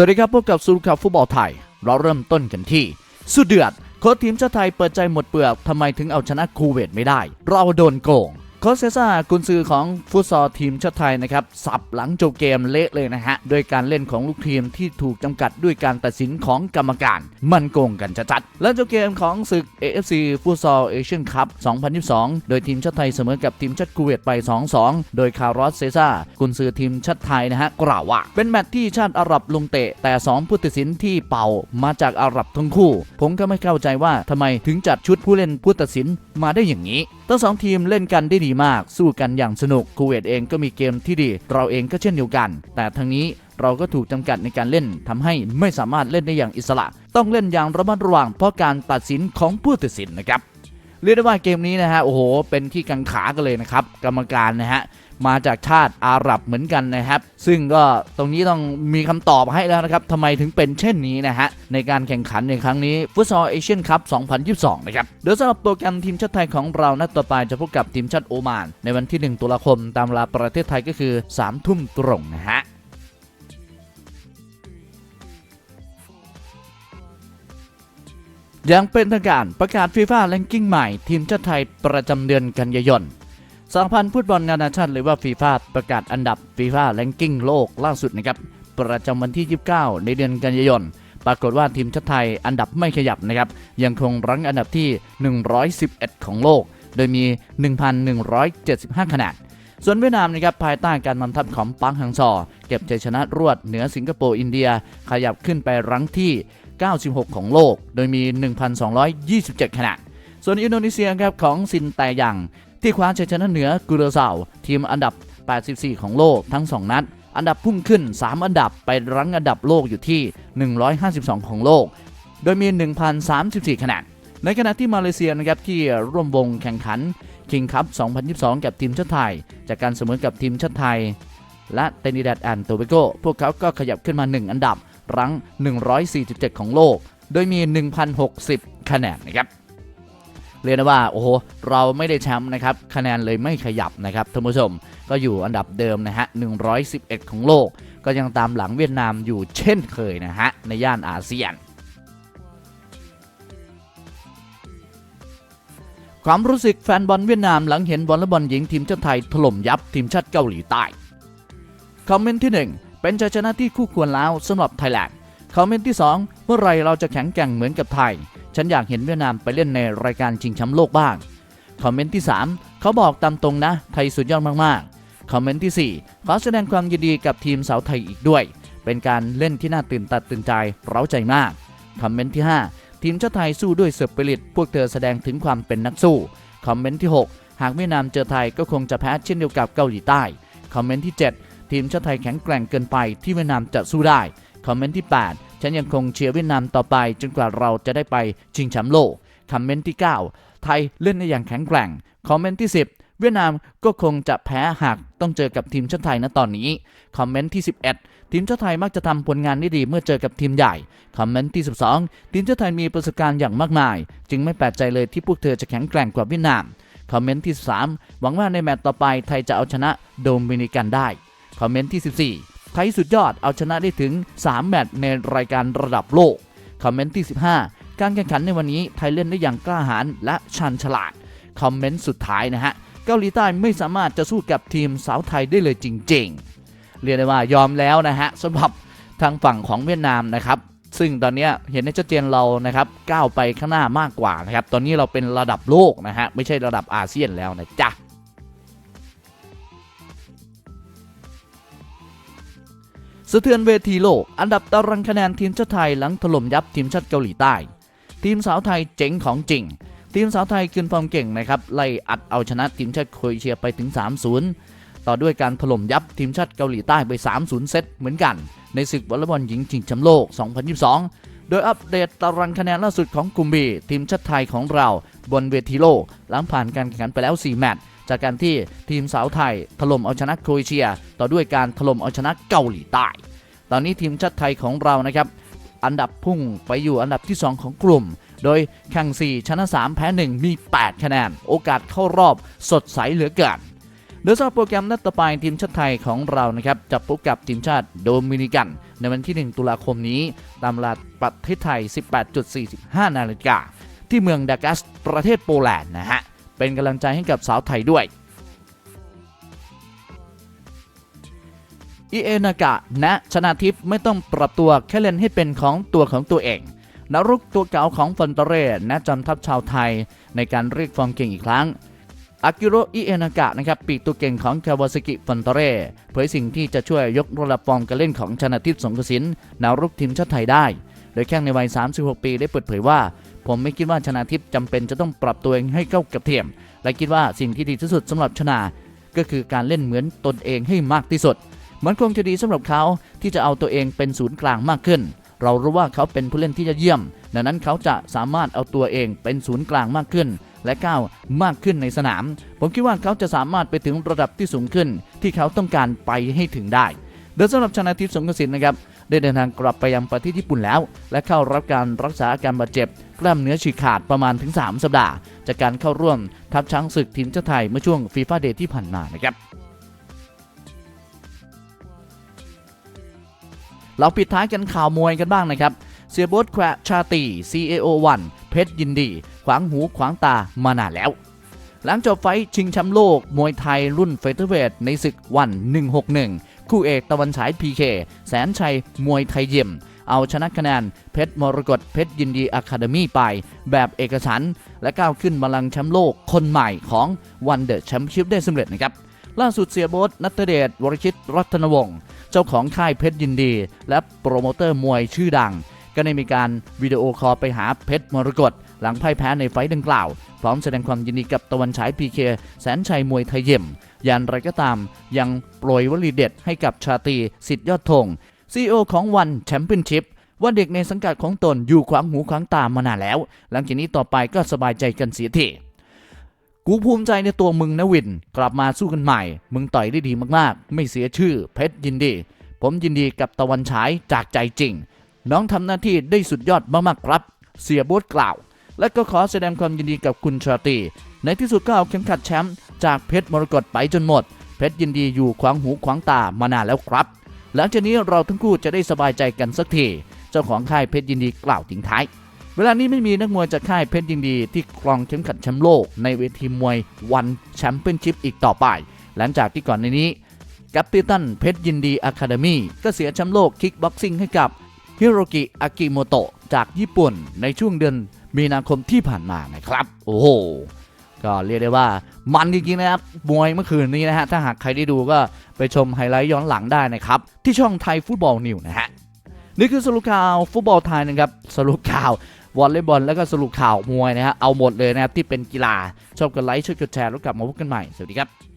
สวัสดีครับพบกับซูรุข่าวฟุตบอลไทย เราเริ่มต้นกันที่ สุดเดือด โค้ชทีมชาติไทยเปิดใจหมดเปลือกทำไมถึงเอาชนะคูเวตไม่ได้ เราโดนโกง โคชเซซ่ากุนซือของฟุตซอลทีมชาติไทยนะครับ สับหลังจบเกมเละเลยนะฮะ โดยการเล่นของลูกทีมที่ถูกจำกัดด้วยการตัดสินของกรรมการ มันโกงกันชัดๆและจบเกมของศึก AFC ฟุตซอลเอเชียนคัพ 2022 โดยทีมชาติไทยเสมอกับทีมชาติคูเวตไป 2-2 โดยคาร์ลอสเซซ่ากุนซือทีมชาติไทยนะฮะกล่าวว่า เป็นแมตช์ที่ชาติอาหรับลงเตะ แต่ 2 ผู้ตัดสินที่เป่ามาจากอาหรับทั้งคู่ ผมก็ไม่เข้าใจว่าทำไมถึงจัดชุดผู้เล่นผู้ตัดสินมาได้อย่างนี้ทั้งสองทีมเล่นกันได้ดีมากสู้กันอย่างสนุกคูเวตเองก็มีเกมที่ดี เราเองก็เช่นเดียวกัน แต่ทั้งนี้เราก็ถูกจำกัดในการเล่นทำให้ไม่สามารถเล่นได้อย่างอิสระ ต้องเล่นอย่างระมัดระวังเพราะการตัดสินของผู้ตัดสินนะครับ เรียกได้ว่าเกมนี้นะฮะโอ้โหเป็นที่กังขากันเลยนะครับกรรมการนะฮะมาจากชาติอาหรับเหมือนกันนะครับ ซึ่งก็ตรงนี้ต้องมีคำตอบให้แล้วนะครับทำไมถึงเป็นเช่นนี้นะฮะ ในการแข่งขันในครั้งนี้ฟุตซอลเอเชียนคัพ 2022 นะครับ โดยสำหรับโปรแกรมทีมชาติไทยของเรานัดต่อไปจะพบกับทีมชาติโอมาน ในวันที่ 1 ตุลาคมตามเวลาประเทศไทยก็คือ 3 ทุ่มตรงนะฮะ ยังเป็นทางการประกาศฟีฟ่าแรงกิ้งใหม่ ทีมชาติไทยประจำเดือนกันยายนสหพันธ์ฟุตบอลนานาชาติหรือว่าฟีฟ่าประกาศอันดับฟีฟ่าแรงกิ้งโลกล่าสุดนะครับประจำวันที่ 29 ในเดือนกันยายน ปรากฏว่าทีมชาติไทยอันดับไม่ขยับนะครับ ยังคงรั้งอันดับที่ 111 ของโลก โดยมี 1,175 คะแนน ส่วนเวียดนามนะครับภายใต้การนำทัพของปังฮังซอ เก็บชัยชนะรวดเหนือสิงคโปร์อินเดีย ขยับขึ้นไปรั้งที่ 96 ของโลก โดยมี 1,227คะแนนส่วนอินโดนีเซียครับของซินแตยังที่คว้าชัยชนะเหนือกุเรเซาทีมอันดับ 84 ของโลกทั้ง 2 นัด อันดับพุ่งขึ้น 3 อันดับไปรั้งอันดับโลกอยู่ที่ 152 ของโลก โดยมี 1,034คะแนนในขณะที่มาเลเซียนะครับที่ร่วมวงแข่งขันคิงคัพ 2022 กับทีมชาติไทย จากการเสมอกับทีมชาติไทย และเตนิดัดแอนโตเบโกพวกเขาก็ขยับขึ้นมา 1 อันดับ รั้ง 147 ของโลก โดยมี 1,060 คะแนนนะครับเรียกได้ว่าโอ้โหเราไม่ได้แชมป์นะครับคะแนนเลยไม่ขยับนะครับท่านผู้ชมก็อยู่อันดับเดิมนะฮะ 111 ของโลก ก็ยังตามหลังเวียดนามอยู่เช่นเคยนะฮะ ในย่านอาเซียน ความรู้สึกแฟนบอลเวียดนามหลังเห็นวอลเลย์บอลหญิงทีมชาติไทยถล่มยับทีมชาติเกาหลีใต้ คอมเมนต์ที่ 1 เป็นชัยชนะที่คู่ควรแล้วสำหรับไทยแลนด์คอมเมนต์ที่ 2 เมื่อไรเราจะแข็งแกร่งเหมือนกับไทย ฉันอยากเห็นเวียดนามไปเล่นในรายการชิงแชมป์โลกบ้าง คอมเมนต์ที่ 3 เขาบอกตามตรงนะ ไทยสุดยอดมากๆ คอมเมนต์ที่ 4 ขอแสดงความยินดีกับทีมสาวไทยอีกด้วย เป็นการเล่นที่น่าตื่นตาตื่นใจเร้าใจมาก คอมเมนต์ที่ 5 ทีมชาติไทยสู้ด้วยเสือปริต พวกเธอแสดงถึงความเป็นนักสู้ คอมเมนต์ที่ 6 หากเวียดนามเจอไทยก็คงจะแพ้เช่นเดียวกับเกาหลีใต้ คอมเมนต์ที่ 7 ทีมชาติไทยแข็งแกร่งเกินไปที่เวียดนามจะสู้ได้ คอมเมนต์ที่ 8 ฉันยังคงเชียร์เวียดนามต่อไป จนกว่าเราจะได้ไปชิงแชมป์โลก คอมเมนต์ที่ 9 ไทยเล่นได้อย่างแข็งแกร่ง คอมเมนต์ที่ 10 เวียดนามก็คงจะแพ้หากต้องเจอกับทีมชาติไทยณตอนนี้ คอมเมนต์ที่ 11 ทีมชาติไทยมักจะทำผลงานได้ดีเมื่อเจอกับทีมใหญ่ คอมเมนต์ที่ 12 ทีมชาติไทยมีประสบการณ์อย่างมากมาย จึงไม่แปลกใจเลยที่พวกเธอจะแข็งแกร่งกว่าเวียดนาม คอมเมนต์ที่ 3 หวังว่าในแมตต์ต่อไปไทยจะเอาชนะโดมินิกันได้ คอมเมนต์ที่ 14 ไทยสุดยอดเอาชนะได้ถึง 3 แมตช์ในรายการระดับโลก คอมเมนต์ที่ 15 การแข่งขันในวันนี้ไทยเล่นได้อย่างกล้าหาญและชันฉลาด คอมเมนต์สุดท้ายนะฮะ เกาหลีใต้ไม่สามารถจะสู้กับทีมสาวไทยได้เลยจริง ๆ เรียกได้ว่ายอมแล้วนะฮะสำหรับทางฝั่งของเวียดนามนะครับซึ่งตอนนี้เห็นได้ชัดเจนเรานะครับก้าวไปข้างหน้ามากกว่านะครับ ตอนนี้เราเป็นระดับโลกนะฮะไม่ใช่ระดับอาเซียนแล้วนะจ๊ะ สะเทือนเวทีโลก อันดับตารางคะแนนทีมชาติไทยหลังถล่มยับทีมชาติเกาหลีใต้ ทีมสาวไทยเจ๋งของจริง ทีมสาวไทยคืนฟอร์มเก่งนะครับไล่อัดเอาชนะทีมชาติโครเอเชียไปถึง 3-0 ต่อด้วยการถล่มยับทีมชาติเกาหลีใต้ไป 3-0 เซตเหมือนกัน ในศึกวอลเลย์บอลหญิงชิงแชมป์โลก 2022 โดยอัปเดตตารางคะแนนล่าสุดของกลุ่มบีทีมชาติไทยของเรา บนเวทีโลกหลังผ่านการแข่งขันไปแล้ว 4 แมตช์ จากการที่ทีมสาวไทยถล่มเอาชนะโครเอเชีย ต่อด้วยการถล่มเอาชนะเกาหลีใต้ ตอนนี้ทีมชาติไทยของเรานะครับอันดับพุ่งไปอยู่อันดับที่ 2 ของกลุ่ม โดยแข่ง 4 ชนะ 3 แพ้ 1 มี 8 คะแนน โอกาสเข้ารอบสดใสเหลือเกินโดยสำหรับโปรแกรมนัดต่อไปทีมชาติไทยของเรานะครับจะพบกับทีมชาติโดมินิกัน ในวันที่ 1 ตุลาคมนี้ ตามเวลาประเทศไทย 18.45 นาฬิกาที่เมืองดากัสประเทศโปแลนด์นะฮะ เป็นกำลังใจให้กับสาวไทยด้วยอีเอนากะนะชนาทิพย์ไม่ต้องปรับตัวแค่เล่นให้เป็นของตัวของตัวเองนรุกตัวเก่าของฟอนเตเร่นะจำทัพชาวไทยในการเรียกฟอร์มเก่งอีกครั้งอากิโรอิเอนากะนะครับปีกตัวเก่งของคาวาซากิฟอนเตเร่เผยสิ่งที่จะช่วยยกระดับฟอร์มการเล่นของชนาทิพย์สงกสินแนวรุกทีมชาติไทยได้ โดยแข้งในวัย 36 ปีได้เปิดเผยว่า ผมไม่คิดว่าชนาทิพย์จำเป็นจะต้องปรับตัวเองให้เข้ากับเทียม และคิดว่าสิ่งที่ดีที่สุดสำหรับชนาก็คือการเล่นเหมือนตนเองให้มากที่สุด มันคงจะดีสำหรับเขาที่จะเอาตัวเองเป็นศูนย์กลางมากขึ้น เรารู้ว่าเขาเป็นผู้เล่นที่ยอดเยี่ยม ดังนั้นเขาจะสามารถเอาตัวเองเป็นศูนย์กลางมากขึ้น และก้าวมากขึ้นในสนาม ผมคิดว่าเขาจะสามารถไปถึงระดับที่สูงขึ้น ที่เขาต้องการไปให้ถึงได้โดยสำหรับชนะทิพย์สงกระสินนะครับ ได้เดินทางกลับไปยังประเทศญี่ปุ่นแล้ว และเข้ารับการรักษาอาการบาดเจ็บกล้ามเนื้อฉีกขาดประมาณถึง 3 สัปดาห์ จากการเข้าร่วมทัพช้างศึกทีมชาติไทยเมื่อช่วงฟีฟ่าเดย์ที่ผ่านมานะครับเราปิดท้ายกันข่าวมวยกันบ้างนะครับ เสียบดแควชาตี CAO1 เพชรยินดี ขวางหูขวางตามานานแล้ว หลังจบไฟชิงแชมป์โลก มวยไทยรุ่นเฟเธอร์เวทในศึกวัน 161 คู่เอกตะวันฉาย PK แสนชัยมวยไทยยิมเอาชนะคะแนนเพชรมรกตเพชรยินดีอะคาเดมี่ไป แบบเอกฉันและก้าวขึ้นบัลลังก์แชมป์โลกคนใหม่ของวันเดอะแชมเปี้ยนชิพได้สำเร็จนะครับ ล่าสุดเสียโบทนัตเดชวรชิตรัตนวงศ์เจ้าของค่ายเพชรยินดี และโปรโมเตอร์มวยชื่อดัง ก็ได้มีการวิดีโอคอลไปหาเพชรมรกต หลังพ่ายแพ้ในไฟดังกล่าว พร้อมแสดงความยินดีกับตะวันฉายพีเคแสนชัยมวยไทยเยี่ยมย่างไรก็ตาม ยังโปรยวลีเด็ดให้กับชาตีสิทธิยอดธงซีอของวันแชมเปี้ยนชิพว่าเด็กในสังกัดของตนอยู่ขวางหูขวางตามานานแล้ว หลังจากนี้ต่อไปก็สบายใจกันเสียทีกูภูมิใจในตัวมึงนะวิน กลับมาสู้กันใหม่ มึงต่อยได้ดีมากๆ ไม่เสียชื่อ เพชรยินดี ผมยินดีกับตะวันฉายจากใจจริง น้องทำหน้าที่ได้สุดยอดมากๆครับ เสียบ๊ทกล่าว และก็ขอแสดงความยินดีกับคุณชาตีในที่สุดก็เอาเข็มขัดแชมป์จากเพชรมรกตไปจนหมด เพชรยินดีอยู่ขวางหูขวางตามานานแล้วครับ หลังจากนี้เราทั้งคู่จะได้สบายใจกันสักที เจ้าของค่ายเพชรยินดีกล่าวทิ้งท้าย เวลานี้ไม่มีนักมวยจากค่ายเพชรยินดีที่ครองเข็มขัดแชมป์โลกในเวทีมวยวันแชมเปี้ยนชิพอีกต่อไป หลังจากที่ก่อนในนี้กัปปิตันเพชรยินดีอะคาเดมี่ก็เสียแชมป์โลกคิกบ็อกซิ่งให้กับฮิโรกิอากิโมโตะจากญี่ปุ่นในช่วงเดือน มีนาคมที่ผ่านมานะครับ โอ้โหก็เรียกได้ว่ามันจริงๆนะครับมวยเมื่อคืนนี้นะฮะถ้าหากใครได้ดูก็ไปชมไฮไลท์ย้อนหลังได้นะครับ ที่ช่องไทยฟุตบอลนิวนะฮะนี่คือสรุปข่าวฟุตบอลไทยนะครับสรุปข่าววอลเลย์บอลแล้วก็สรุปข่าวมวยนะฮะเอาหมดเลยนะครับที่เป็นกีฬาชอบกดไลค์ช่วยกดแชร์แล้วกลับมาพบกันใหม่สวัสดีครับ